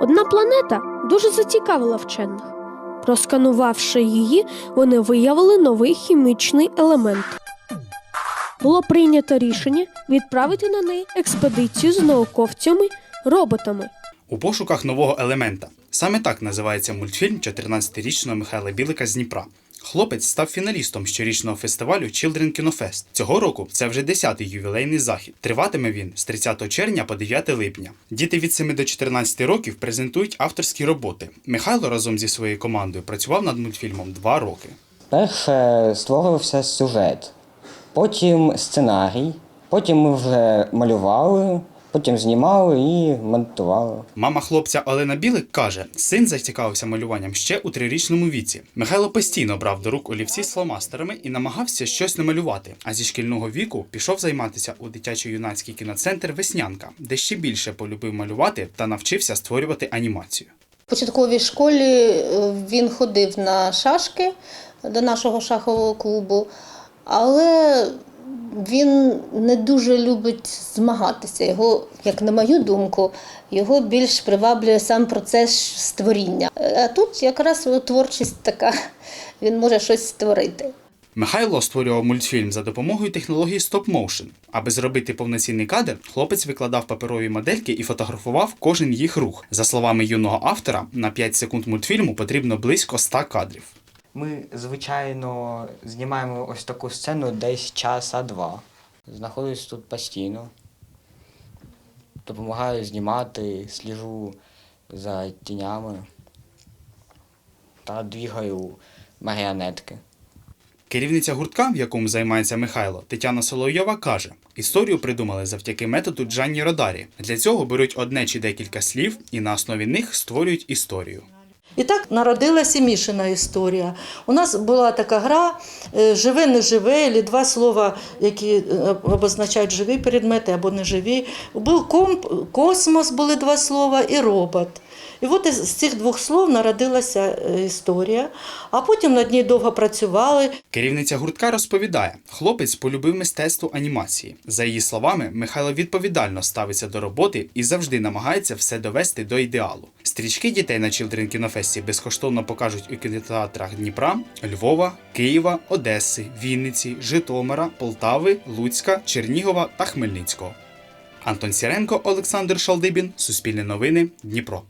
Одна планета дуже зацікавила вчених. Просканувавши її, вони виявили новий хімічний елемент. Було прийнято рішення відправити на неї експедицію з науковцями, роботами. У пошуках нового елемента. Саме так називається мультфільм 14-річного Михайла Білика з Дніпра. Хлопець став фіналістом щорічного фестивалю Children Kino Fest. Цього року це вже 10-й ювілейний захід. Триватиме він з 30 червня по 9 липня. Діти від 7 до 14 років презентують авторські роботи. Михайло разом зі своєю командою працював над мультфільмом два роки. Перше створювався сюжет, потім сценарій, потім ми вже малювали, потім знімали і монтували. Мама хлопця Олена Білик каже, син зацікавився малюванням ще у трирічному віці. Михайло постійно брав до рук олівці з фломастерами і намагався щось намалювати. А зі шкільного віку пішов займатися у дитячо-юнацький кіноцентр Веснянка, де ще більше полюбив малювати та навчився створювати анімацію. В початковій школі е, він ходив на шашки до нашого шахового клубу, але він не дуже любить змагатися. Його, як на мою думку, його більш приваблює сам процес створіння. А тут якраз творчість така, він може щось створити. Михайло створював мультфільм за допомогою технології стоп-моушен. Аби зробити повноцінний кадр, хлопець викладав паперові модельки і фотографував кожен їх рух. За словами юного автора, на 5 секунд мультфільму потрібно близько 100 кадрів. Ми, звичайно, знімаємо ось таку сцену десь часа два. Знаходжусь тут постійно. Допомагаю знімати, сліжу за тінями та двігаю маріонетки. Керівниця гуртка, в якому займається Михайло, Тетяна Соловйова каже: історію придумали завдяки методу Джанні Родарі. Для цього беруть одне чи декілька слів і на основі них створюють історію. І так народилася Мішина історія. У нас була така гра е, живе, не живе, або два слова, які е, обозначають живі предмети або неживі. Був комп, космос, були два слова, і робот. І от з цих двох слов народилася е, історія, а потім над ній довго працювали. Керівниця гуртка розповідає, хлопець полюбив мистецтво анімації. За її словами, Михайло відповідально ставиться до роботи і завжди намагається все довести до ідеалу. Стрічки дітей на Children кінофесті безкоштовно покажуть у кінотеатрах Дніпра, Львова, Києва, Одеси, Вінниці, Житомира, Полтави, Луцька, Чернігова та Хмельницького. Антон Сіренко, Олександр Шалдибін, Суспільне новини, Дніпро.